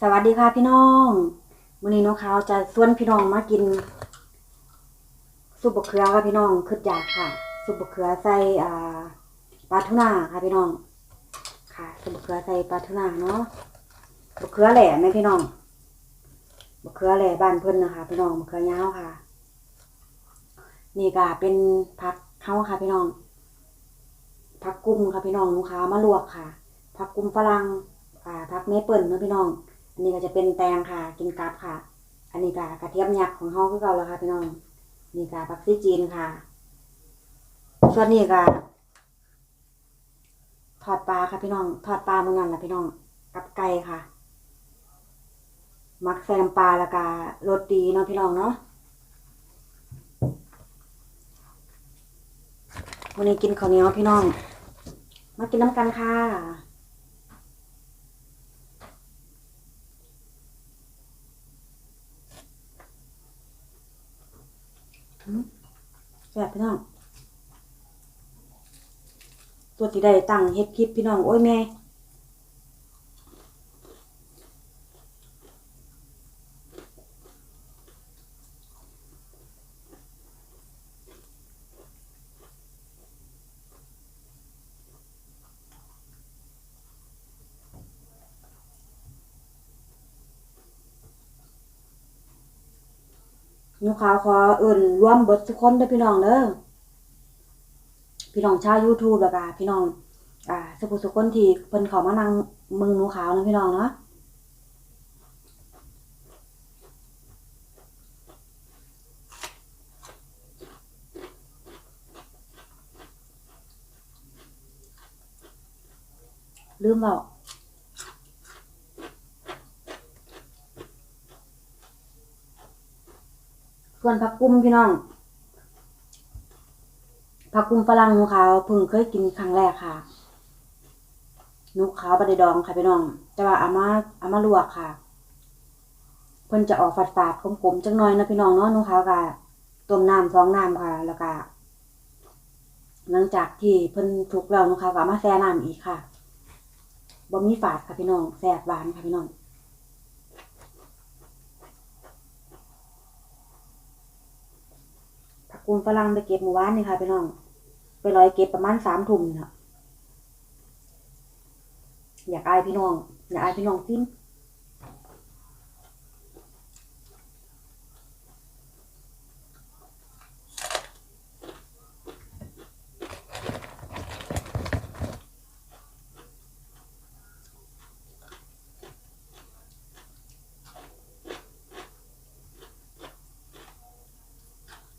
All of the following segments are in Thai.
สวัสดีค่ะพี่น้องมื้อนี้น้องขาวจะชวนพี่น้องมากินซุปบะเขือค่ะพี่น้องคืออยากค่ะซุปบะเขือใส่อ่าปลาทูน่าค่ะพี่น้อง ค่ะซุปบะเขือใส่ปลาทูน่าเนาะบะเขือแหล่ไหมพี่น้องบะเขือแหล่บ้านเพิ่นนะคะพี่น้องบะเขือยาวค่ะ นี่ก็เป็นผักเฮาค่ะพี่น้องผักกุ้งค่ะพี่น้องลูกค้ามาลวกค่ะผักกุ้งฝรั่งอ่าผักเมเปิลเนาะพี่น้อง นนี้ก็จะเป็นแตงค่ะ กินกับค่ะ อันนี้ก็กระเทียมยักษ์ของเฮาคือเก่าแล้วค่ะพี่น้อง นี่ก็ผักซีจีนค่ะ ส่วนนี้ก็ทอดปลาค่ะพี่น้อง ทอดปลาเมื่อนั้นแหละพี่น้อง กับไก่ค่ะ มักใส่น้ำปลาแล้วก็รสดีเนาะพี่น้องเนาะวันนี้กินข้าวเหนียวพี่น้อง มากินน้ำกันค่ะ แซ่บพี่น้อง ตัวที่ได้ตั้งเฮ็ดคลิปพี่น้อง โอ้ยแม่ นูขาวขอเอิ่นรวมเบิดทุกคนเด้อพี่น้องเด้อพี่น้องชาว YouTube แล้วก็พี่น้อง อ่าสุขุสุขคนที่เพิ่นเข้ามานั่งมืองหนูขาวเนะพี่น้องเนาะลืมแล้ว ส่วนผักกุ้มพี่น้องผักกุ้งฝรั่งหนูขาวเพิ่งเคยกินครั้งแรกค่ะหนูขาวบไดดองค่ะพี่น้อง แต่ว่าเอามาเอามาลวกค่ะเพิ่นจะออกฝาดฝาดๆขมๆจังน่อยนะพี่น้องเนาะหนูขาวก็ต้มน้ำสองน้ำค่ะ แล้วก็หลังจากที่เพิ่นสุกแล้วหนูขาวก็เอามาแช่น้ำอีกค่ะบ่มีฝาดค่ะพี่น้องแซ่บหวานค่ะพี่น้อง ผั คุณฝรั่งไปเก็บเมื่อวานนี่ค่ะพี่น้อง ไปลอยเก็บประมาณสามทุ่มนี่ะอยากอายพี่น้อง อยากอายพี่น้องซิม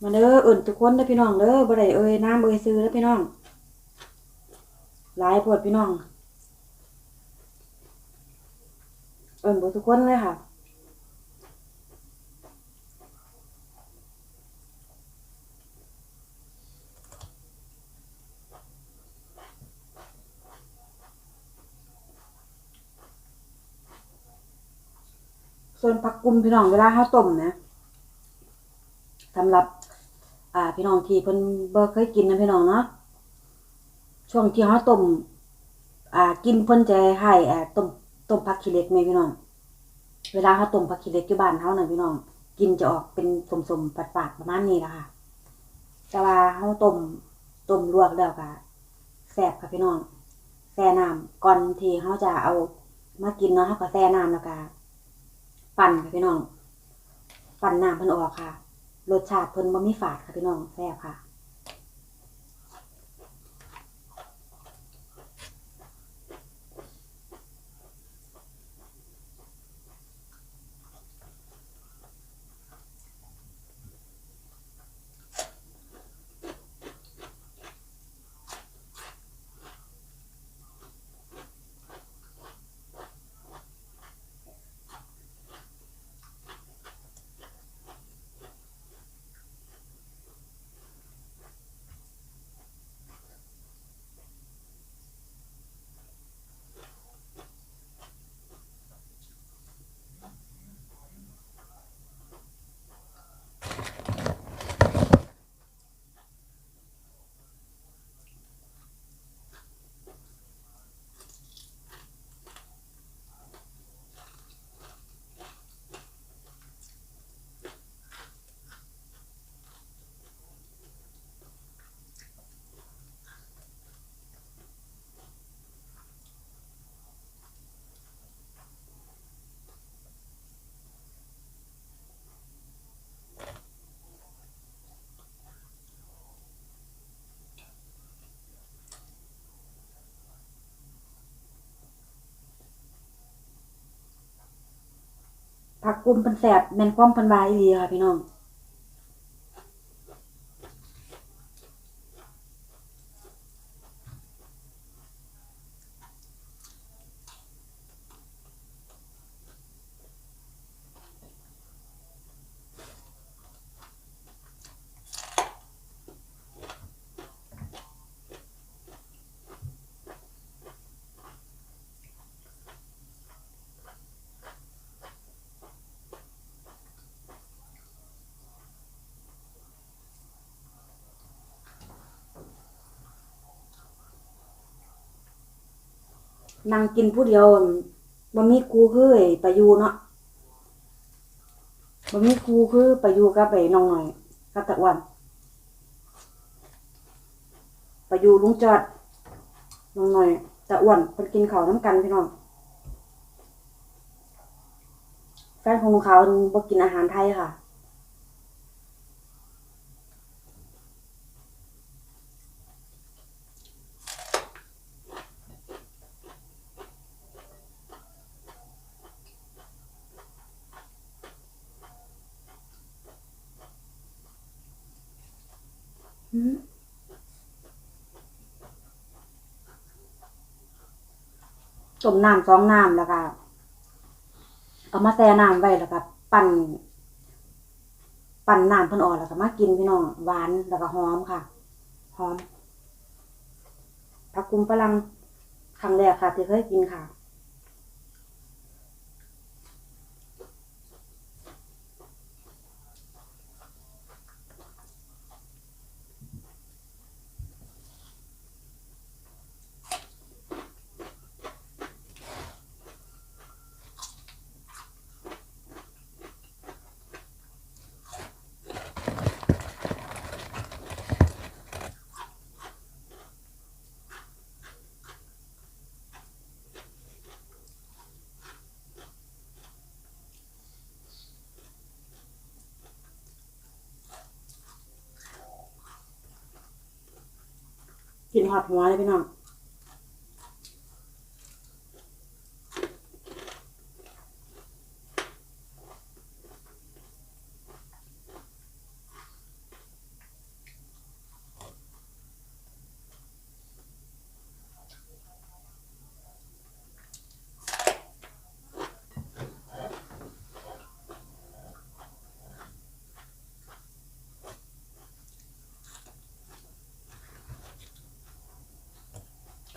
มาเด้อเอิ่นทุกคนเด้อพี่น้องเด้อบ่ได้เอ่ยน้ำเอ่ยซื้อเด้อพี่น้อง หลายปวดพี่น้อง เอิ่นบ่ทุกคนเลยค่ะส่วนผักกุมพี่น้องเวลาเฮาต้มนะสำหรับ่าพี่น้องที่เพิ่นบ่เคยกินนะพี่น้องเนาะช่วงที่เฮาต้มอ่ากินเพิ่นจะให้อ่าต้มต้มผักขี้เหล็กแม่พี่น้อง เวลาเฮาต้มผักขี้เหล็กอยู่บ้านเฮาน่ะพี่น้อง กินจะออกเป็นสมๆฝาดๆประมาณนี้ล่ะค่ะ แต่ว่าเฮาต้มต้มลวกแล้วก็แซ่บค่ะพี่น้องแช่น้ำก่อนที่เฮาจะเอามากินเนาะเฮาก็แช่น้ำแล้วก็ปั่นค่ะพี่น้อง ปั่นน้ำเพิ่นออกค่ะ รสชาติเพิ่นบ่มีฝาดค่ะพี่น้องแซ่บค่ะ ผักกุมเป็นแสบแมนความเป็นวายดีค่ะพี่น้อง นั่งกินผู้เดียวบ่มีครูคือไอ้ประยูเนาะบ่มีครูคือประยูกับไอ้น้องหน่อยกับตะอ้วนประยูลุงจอดน้องหน่อยตะอ้วนเพิ่นกินข้าวน้ำกันพี่น้องแฟนของเขาวเพิ่นบ่กินอาหารไทยค่ะ ต้มน้ำสองน้ำแล้วก็เอามาแช่น้ำไว้แล้วก็ปั่น ปั่นน้ำเพิ่นออกแล้วก็มากินพี่น้องหวานแล้วก็หอมค่ะหอมผักกุมฝรั่งครั้งแรกค่ะ ที่เคยกินค่ะ กินหอดหัวเลยพี่น้อง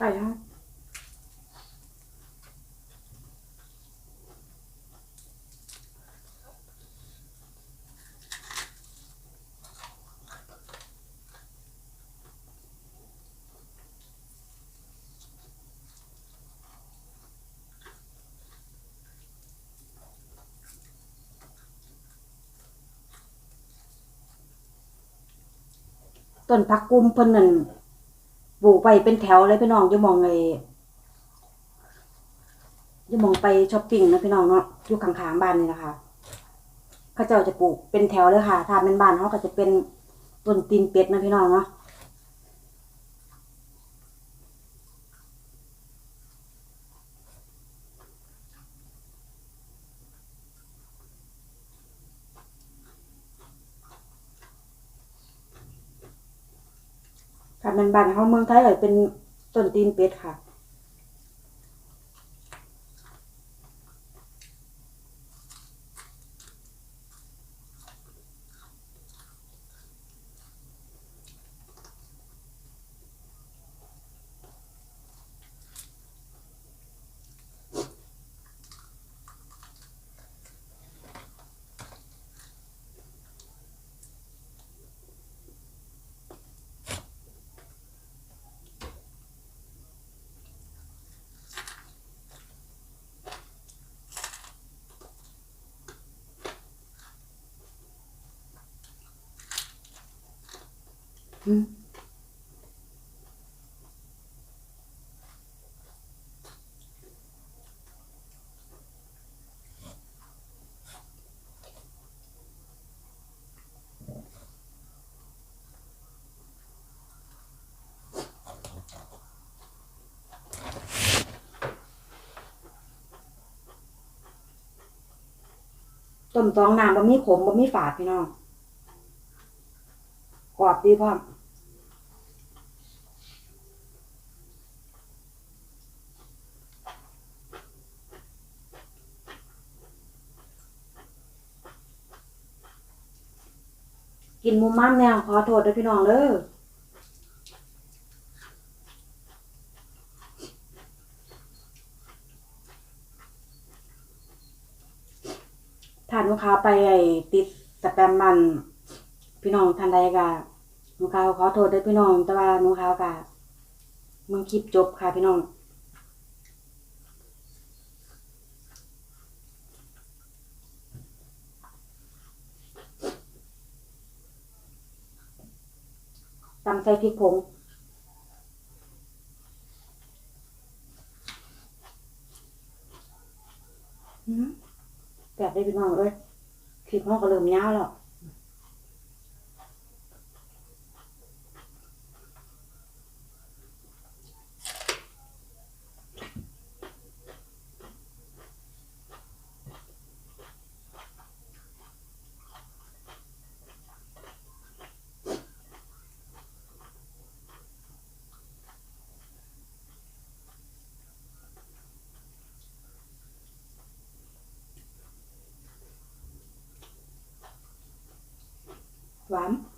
ไก่ฮะ ต้นผักกุมเพิ่นนั่นปลูกไปเป็นแถวเลยพี่น้องอย่ามองไอ้อย่ามองไปช้อปปิ้งนะพี่น้องเนาะอยู่ข้างๆบ้านนี่นะคะเขาเจ้าจะปลูกเป็นแถวเลยค่ะถ้าเป็นบ้านเขาก็จะเป็นต้นตีนเป็ดนะพี่น้องเนาะ ถ้าเป็น บ้านเขาเมืองไทยก็เป็นต้นตีนเป็ดค่ะ ต้มตองน้ำบ่มีขมบ่มีฝาดพี่น้องกรอบดีพร้อ กินมูม้ามแนวขอโทษด้วยพี่น้องเด้อถ้าลูกค้าไปไอติดสแปมมัน พี่น้องทันใดก็ลูกค้าขอโทษด้วยพี่น้อง แต่ว่าลูกค้าก็มึงคลิปจบค่ะพี่น้องำใส่พริกผงแบบได้พี่น้องเลยคลิปห้องก็เริ่มยาวแล้ว ห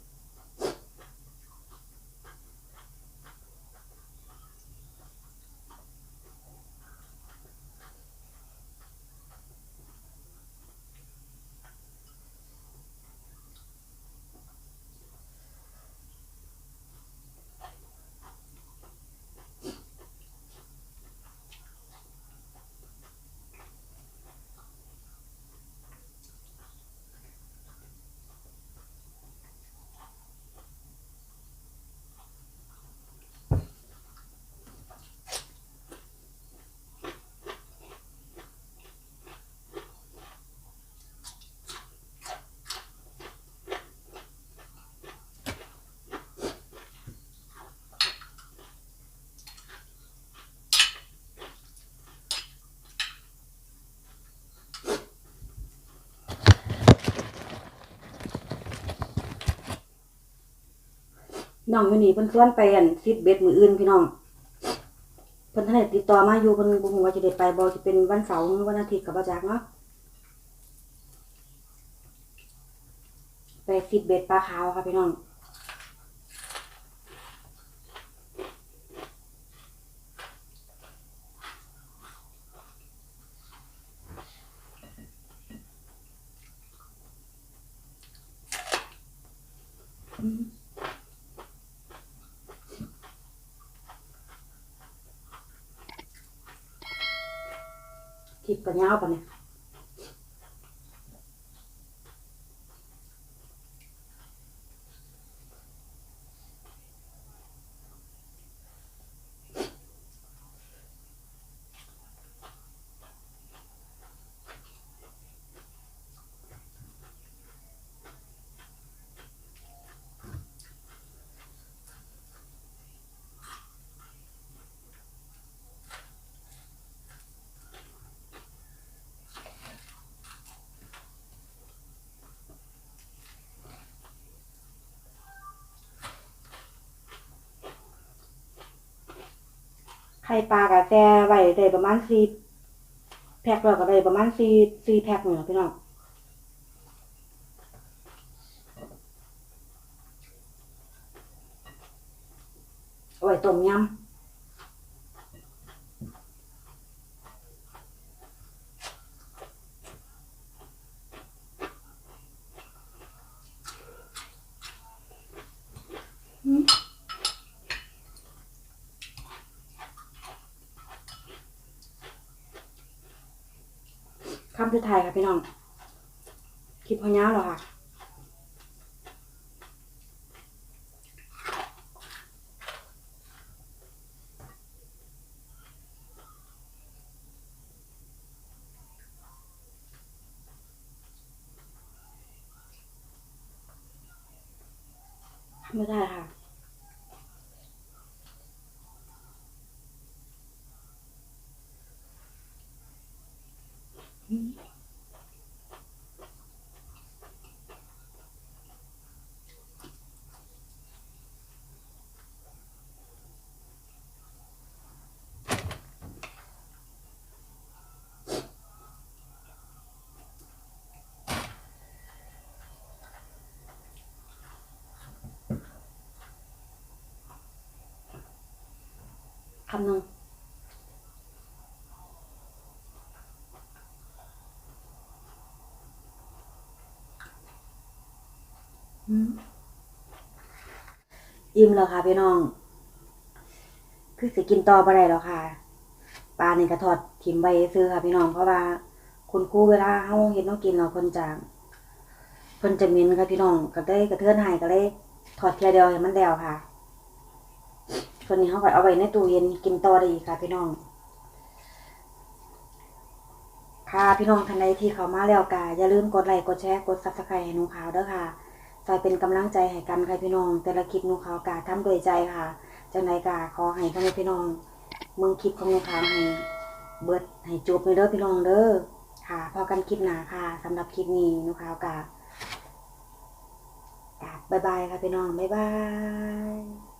น้องอยู่นี่เพิ่นชวนไปอันซิดเบ็ดมืออื่นพี่น้องเพิ่นท่านได้ติดต่อมาอยู่เพิ่นบ่ฮู้ว่าจะได้ไปบ่จะเป็นวันเสาร์หรือวันอาทิตย์กับ่จักเนาะไปซิดเบ็ดปลาขาวค่ะพี่น้อง คลิปก็ยาปะเนี่ย ข่ปลากะแต่ไว้ได้ประมาณสี่แพ็คแล้วก็ได้ประมาณสี่สี่แพ็คนี่แหละพี่น้องเอาไว้ต้มยำอืมคำ สุดท้ายค่ะพี่น้อง คลิปพอย้าแล้วค่ะไม่ได้ค่ะ คำนึงอิ่มแล้วค่ะพี่น้อง คือสิกินต่อบ่ได้แล้วค่ะ ปลานี่ก็ทอดถิ่มใบซื้อค่ะพี่น้องเพราะว่า คุณครูเวลาเฮาเฮ็ดน้องกินเราเพิ่นจะเพิ่นจะม็นค่ะพี่น้องก็ได้กระเทือนให้ก็เลยถอดเทียเดียวให้มันแล้วค่ะ ส่วนนี้เฮาก็เอาไว้ในตู้เย็นกินต่อได้อีกค่ะพี่น้อง ค่ะพี่น้องท่านใดที่เข้ามาแล้วก็อย่าลืมกดไลค์กดแชร์กด Subscribe ให้หนูขาวเด้อค่ะซอยเป็นกำลังใจให้กันค่ะพี่น้อง แต่ละคลิปหนูขาวกาทำโดวยใจค่ะจังไดกาขอให้พ่อแม่พี่น้องเมืองคลิปของหนูขาวให้เบิดให้จบในเด้อพี่น้องเด้อค่ะ พอกันคลิปหนาค่ะสำหรับคลิปนี้หนูขาวกากาบายบายค่ะพี่น้อง บ๊ายบาย